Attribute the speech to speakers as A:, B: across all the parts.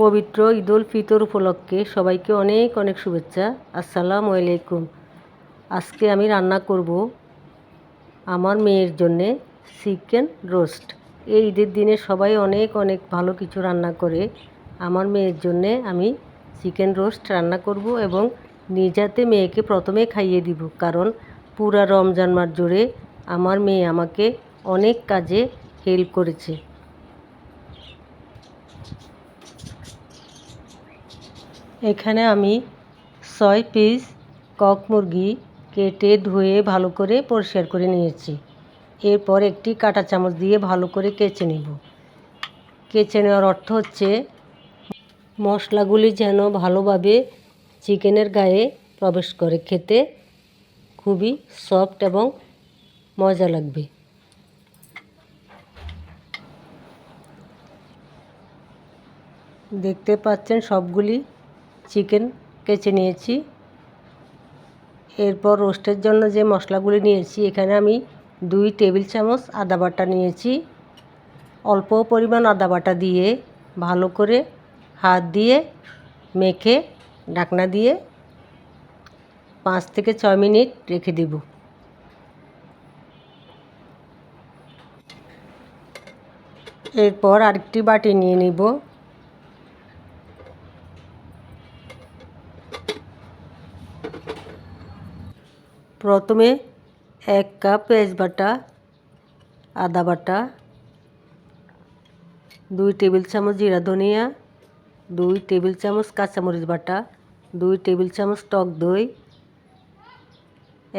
A: পবিত্র ঈদুল ফিতর উপলক্ষে সবাইকে অনেক অনেক শুভেচ্ছা। আসসালামু আলাইকুম। আজকে আমি রান্না করব আমার মেয়ের জন্যে চিকেন রোস্ট। এই ঈদের দিনে সবাই অনেক অনেক ভালো কিছু রান্না করে। আমার মেয়ের জন্যে আমি চিকেন রোস্ট রান্না করব এবং নিজাতে মেয়েকে প্রথমে খাইয়ে দিব। কারণ পুরা রমজান মাস জুড়ে আমার মেয়ে আমাকে অনেক কাজে হেল্প করেছে। এখানে আমি ছয় পিস কক মুরগি কেটে ধুয়ে ভালো করে পরিষ্কার করে নিয়েছি। এরপর একটি কাঁটা চামচ দিয়ে ভালো করে কেচে নেব। কেচে নেওয়ার অর্থ হচ্ছে মশলাগুলি যেন ভালোভাবে চিকেনের গায়ে প্রবেশ করে খেতে খুবই সফট এবং মজা লাগবে। দেখতে পাচ্ছেন সবগুলি চিকেন কেচে নিয়েছি। এরপর রোস্টের জন্য যে মশলাগুলি নিয়েছি, এখানে আমি দুই টেবিল চামচ আদা বাটা নিয়েছি। অল্প পরিমাণ আদা বাটা দিয়ে ভালো করে হাত দিয়ে মেখে ঢাকনা দিয়ে পাঁচ থেকে ছয় মিনিট রেখে দেব। এরপর আরেকটি বাটি নিয়ে নিব। প্রথমে এক কাপ পেঁয়াজ বাটা, আদা বাটা, দুই টেবিল চামচ জিরা ধনিয়া, দুই টেবিল চামচ কাঁচামরিচ বাটা, দুই টেবিল চামচ টক দই,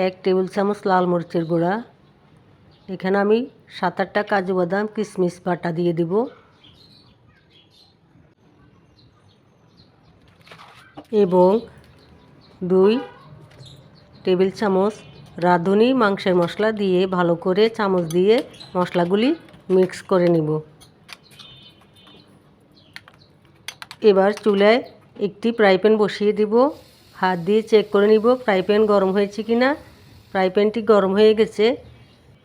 A: এক টেবিল চামচ লাল মরিচের গুঁড়া। এখানে আমি সাত আটটা কাজু বাদাম কিশমিশ বাটা দিয়ে দিব। এবং দুই টেবিল চামচ রাঁধুনি মাংসের মশলা দিয়ে ভালো করে চামচ দিয়ে মশলাগুলি মিক্স করে নিব। এবার চুলায় একটি ফ্রাই প্যান বসিয়ে দিব। হাত দিয়ে চেক করে নিব ফ্রাই প্যান গরম হয়েছে কি না। ফ্রাই প্যানটি গরম হয়ে গেছে।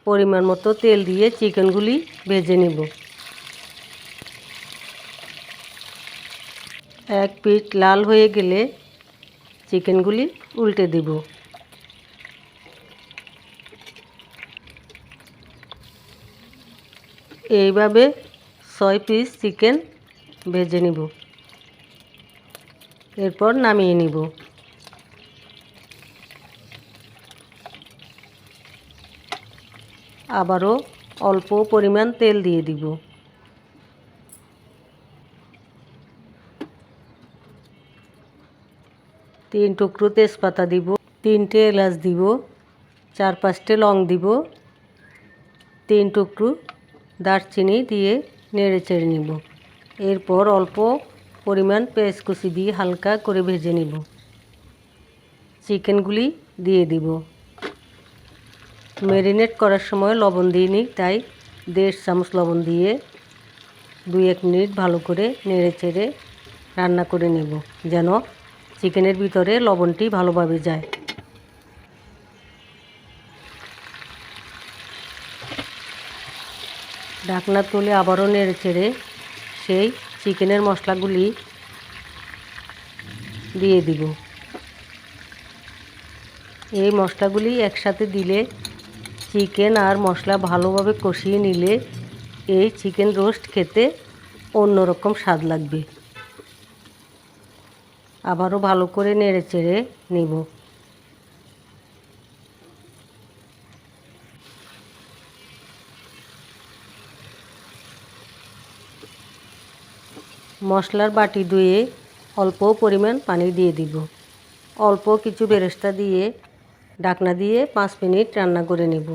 A: পরিমাণ মতো তেল দিয়ে চিকেনগুলি ভেজে নিব। এক পিঠ লাল হয়ে গেলে চিকেনগুলি উল্টে দিব। এইভাবে ছয় পিস চিকেন ভেজে নিব। এরপর নামিয়ে নিব। আবারও অল্প পরিমাণ তেল দিয়ে দিব। তিন টুকরো তেজপাতা দিব, তিনটে এলাচ দিব, চার পাঁচটে লং দিব, তিন টুকরো দারচিনি দিয়ে নেড়ে চেড়ে নিব। এরপর অল্প পরিমাণ পেঁয়াজ কুচি দিয়ে হালকা করে ভেজে নিব। চিকেনগুলি দিয়ে দিব। ম্যারিনেট করার সময় লবণ দিইনি তাই দেড় চামচ লবণ দিয়ে দুই এক মিনিট ভালো করে নেড়ে চেড়ে রান্না করে নেব, যেন চিকেনের ভিতরে লবণটি ভালোভাবে যায়। ঢাকনা তুলে আবারও নেড়ে চেড়ে সেই চিকেনের মশলাগুলি দিয়ে দিব। এই মশলাগুলি একসাথে দিলে চিকেন আর মশলা ভালোভাবে কষিয়ে নিলে এই চিকেন রোস্ট খেতে অন্যরকম স্বাদ লাগবে। আবারও ভালো করে নেড়ে চেড়ে নিব। মশলার বাটি ধুয়ে অল্প পরিমাণ পানি দিয়ে দিব। অল্প কিছু বেরেস্তা দিয়ে ডাকনা দিয়ে পাঁচ মিনিট রান্না করে নেব।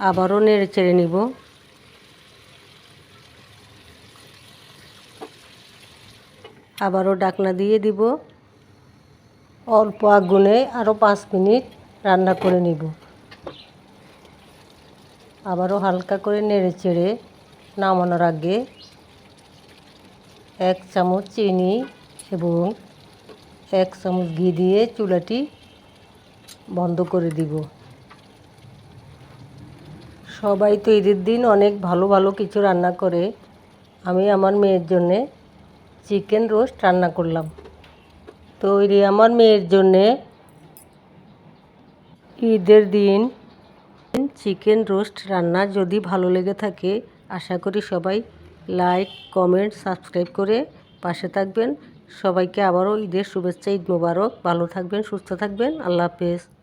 A: আবারও নেড়ে চেড়ে নিব। আবারও ডাকনা দিয়ে দিব। অল্প আগুনে আরও পাঁচ মিনিট রান্না করে নিব। আবারও হালকা করে নেড়ে চেড়ে নামানোর আগে এক চামচ চিনি এবং এক চামচ ঘি দিয়ে চুলাটি বন্ধ করে দিব। সবাই তো ঈদের দিন অনেক ভালো ভালো কিছু রান্না করে। আমি আমার মেয়ের জন্যে চিকেন রোস্ট রান্না করলাম। তৈরি আমার মেয়ের জন্যে ঈদের দিন চিকেন রোস্ট রান্না যদি ভালো লেগে থাকে, আশা করি সবাই লাইক, কমেন্ট, সাবস্ক্রাইব করে পাশে থাকবেন। সবাইকে আবারও ঈদের শুভেচ্ছা, ঈদ মোবারক। ভালো থাকবেন, সুস্থ থাকবেন। আল্লাহ হাফেজ।